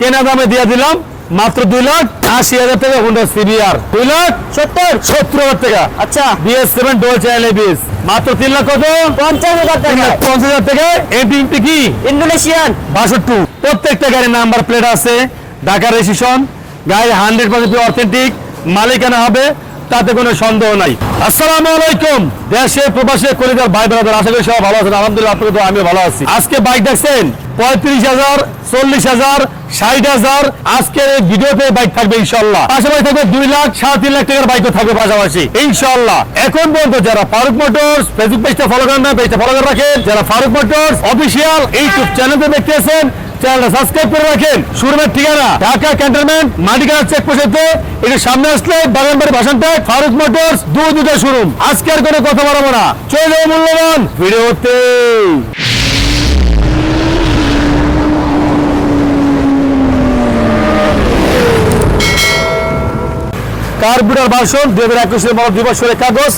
কেনা দামে দিয়ে দিলাম মাত্র দুই লাখ আশি হাজার টাকা হুন্ডা সিবিআর দুই লাখ সত্তর? সত্তর হাজার টাকা। আচ্ছা। BS seven dual channel BS মাত্র তিন লাখ কত? পঞ্চাশ হাজার টাকা। পঞ্চাশ হাজার টাকা। এমপি কি? ইন্দোনেশিয়ান বাষট্টি। প্রত্যেকটা গাড়ির নাম্বার প্লেট আছে। ঢাকা রেজিস্ট্রেশন গাড়ি হান্ড্রেড পার্সেন্ট অথেন্টিক মালিকানা হবে। তাতে কোনো সন্দেহ নাই। আসসালামু আলাইকুম। দেশে প্রবাসে কলিদার ভাই ব্রাদার আশা করি সবাই ভালো আছেন। আলহামদুলিল্লাহ আপনাকে তো আমিও ভালো আছি। আজকে বাইক দেখছেন? পঁয়ত্রিশ হাজার, চল্লিশ হাজার, ষাট হাজার। আজকের এই ভিডিওতে বাইক থাকবে ইনশাল্লাহ পাশাপাশি থাকবে দুই লাখ সাড়ে তিন লাখ টাকার বাইকও থাকবে পাশাপাশি। ইনশাল্লাহ এখন পর্যন্ত যারা ফারুক মোটরস ফেসবুক পেজটা ফলো করেন না পেজটা ফলো করে রাখেন। যারা ফারুক মোটরস অফিসিয়াল ইউটিউব চ্যানেলতে দেখতেছেন চ্যানেলটা সাবস্ক্রাইব করে রাখেন। শোরুমের ঠিকানা, ঢাকা ক্যান্টনমেন্ট মাটিকানা চেক পোস্টে একটু সামনে আসলে বাগানবাড়ি ভাষণটা ফারুক মোটরস দু দুটো শোরুম আজকে আর কোনো কথা বলব না। চলে যাব মূল্যবান ভিডিওতে কার্বুটার ভাষণ দুই হাজার একুশের মতো দুই বছরের কাগজ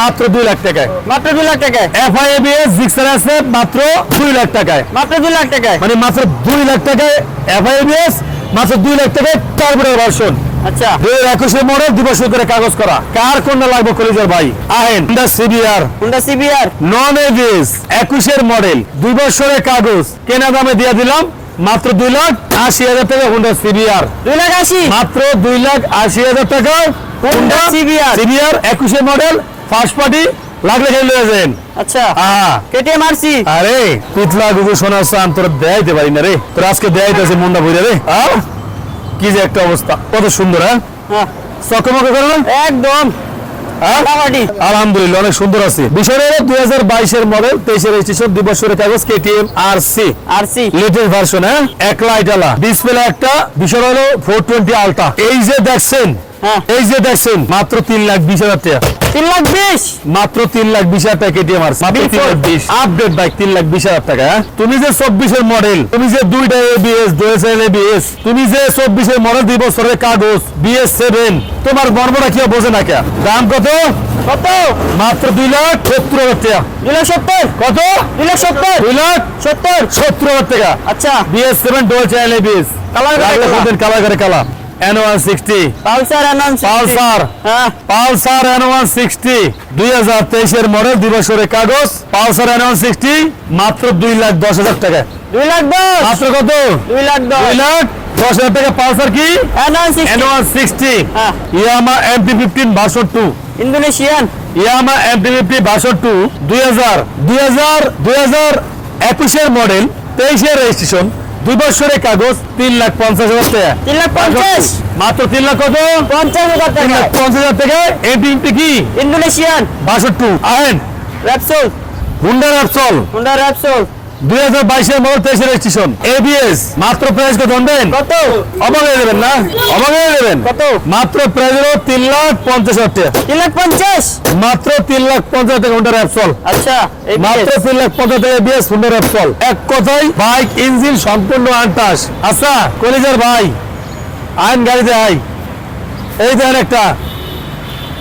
মাত্র দুই লাখ টাকায়। মাত্র দুই লাখ টাকায়? এফআইএবিএস জিক্সার আছে মাত্র দুই লাখ টাকায়। মাত্র দুই লাখ টাকায়? মানে মাত্র দুই লাখ টাকায় এফ আই এস মাত্র দুই লাখ টাকায় কার্বনের ভার্সন। আচ্ছা। দুই একুশের মডেল দুই বছর করে কাগজ করা। কার কোনটা লাগবে কলেজের ভাই? আহেন। Honda CBR Honda CBR non ABS একুশের মডেল দুই বছরের কাগজ। কেনা দামে দিয়ে দিলাম মাত্র দুই লাখ আশি হাজার টাকা হোন্ডা সিবিআর দুই লাখ আশি? মাত্র দুই লাখ আশি হাজার টাকা Honda CBR সিবিআর একুশের মডেল ফার্স্ট পার্টি লাগলে আচ্ছা। হ্যাঁ কেটিএম আরসি আরে পিতলা গুগু সোনা সান তোর দেয়াইতে পারি না রে। তোর আজকে দেয়াইতেছে মুন্ডা রে? কি যে একটা অবস্থা কত সুন্দর হ্যাঁ? হ্যাঁ। চকমকে করে না? একদম। আলহামদুলিল্লাহ অনেক সুন্দর আছে। বিষয় দুই হাজার বাইশের মডেল তেইশের রেজিস্ট্রেশন দুই বছরের কাগজ KTM R C RC latest version হ্যাঁ? এক লাইট আলা। ডিসপ্লে একটা। বিষয় হলো ফোর টোয়েন্টি আলটা এই যে দেখছেন হ্যাঁ। এই যে দেখছেন মাত্র তিন লাখ বিশ হাজার টাকা। তিন লাখ বিশ? মাত্র তিন লাখ বিশ হাজার টাকা কেটিএম আর আপডেট বাইক তিন লাখ বিশ। হাজার টাকা হ্যাঁ? তুমি যে চব্বিশের মডেল তুমি যে দুইটা এবিএস দুয়েসের এবিএস তুমি যে চব্বিশের মডেল দুই বছরের কাগজ বিএস সেভেন তোমার মর্মটা কি বোঝে না কে? দাম কত? কত? মাত্র দুই লাখ সত্তর হাজার টাকা। দুই লাখ সত্তর? কত? দুই লাখ সত্তর? দুই লাখ সত্তর? সত্তর হাজার টাকা। আচ্ছা। BS seven dual channel ABS colour করে লাগলে কালা। কালার করে কালা এন ওয়ান সিক্সটি পালসার এনন পালসার। হ্যাঁ। পালসার এন সিক্সটি দুই হাজার তেইশের মডেল দুই বছরের কাগজ। পালসার এন ওয়ান সিক্সটি মাত্র দুই লাখ দশ হাজার টাকা। দুই লাখ দশ। মাত্র কত? দুই লাখ দুই লাখ দশ হাজার টাকা। পালসার কি? সিক্সটি ইয়ামা ফিফটিন বাসর two Indonesian. Yamaha MT fifty বাসর টু দুই হাজার দুই হাজার দুই হাজার একুশের মডেল তেইশের রেজিস্ট্রেশন দুই বছরের কাগজ তিন লাখ পঞ্চাশ হাজার টাকা। তিন লাখ পঞ্চাশ? মাত্র তিন লাখ কত? পঞ্চাশ হাজার তিন টাকা লাখ পঞ্চাশ হাজার টাকা। এমটি কি? ইন্দোনেশিয়ান। বাষট্টু। আহেন। Repsol Honda Repsol Honda Repsol দুই হাজার বাইশের মডেল তেইশের রেজিস্ট্রেশন এবিএস মাত্র প্রাইস কত? দেন কত দেবেন না? হয়ে দেবেন কত? মাত্র প্রাইস হলো তিন লাখ পঞ্চাশ হাজার টাকা। তিন লাখ পঞ্চাশ? মাত্র তিন লাখ পঞ্চাশ টাকা হুন্ডা র্যাপসল আচ্ছা মাত্র তিন লাখ পঞ্চাশ টাকা এবিএস হুন্ডা র্যাপসল এক কথায় বাইক ইঞ্জিন সম্পূর্ণ আনটাস আচ্ছা কলিজার ভাই আইন গাড়িতে আই। এই দেন একটা।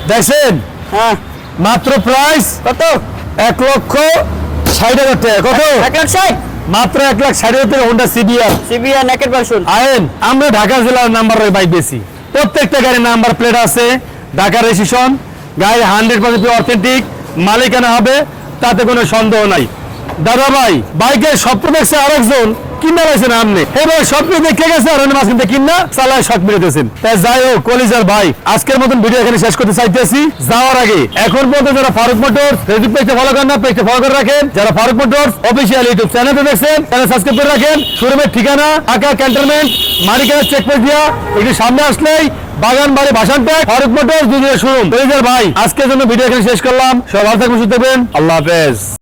দেখছেন? হ্যাঁ। মাত্র প্রাইস কত? এক লক্ষ ষাট হাজার টাকা কত? এক লাখ ষাট। মাত্র এক লাখ ষাট হাজার টাকা Honda CBR CBR naked version আয়েন আমরা ঢাকা জেলার নাম্বার বাইক বেশি প্রত্যেকটা গাড়ির নাম্বার প্লেট আছে ঢাকা রেজিস্ট্রেশন গাড়ি হান্ড্রেড পার্সেন্ট অথেন্টিক মালিকানা হবে তাতে কোনো সন্দেহ নাই। দাদা ভাই বাইকের স্বপ্ন দেখছে আরেকজন কিনা রয়েছেন গেছে আর মাঝখান থেকে কিনা শখ তাই যাই হোক, কলিজার ভাই, আজকের মতন ভিডিও এখানে শেষ করতে চাইতেছি। যাওয়ার আগে, এখন পর্যন্ত যারা ফারুক মোটর ফেসবুক ফলো করেন না ফলো করে রাখেন। যারা ফারুক মোটর অফিসিয়াল ইউটিউব দেখছেন চ্যানেল সাবস্ক্রাইব করে রাখেন। শোরুমের ঠিকানা, ঢাকা ক্যান্টনমেন্ট মালিকানা চেকপোস্ট দিয়া। একটু সামনে আসলেই বাগান বাড়ি ভাষানটা ফারুক মোটর দুদিনের শোরুম। ভাই, আজকের জন্য ভিডিও এখানে শেষ করলাম। সব ভালো থাকবেন, সুস্থ আল্লাহ হাফেজ।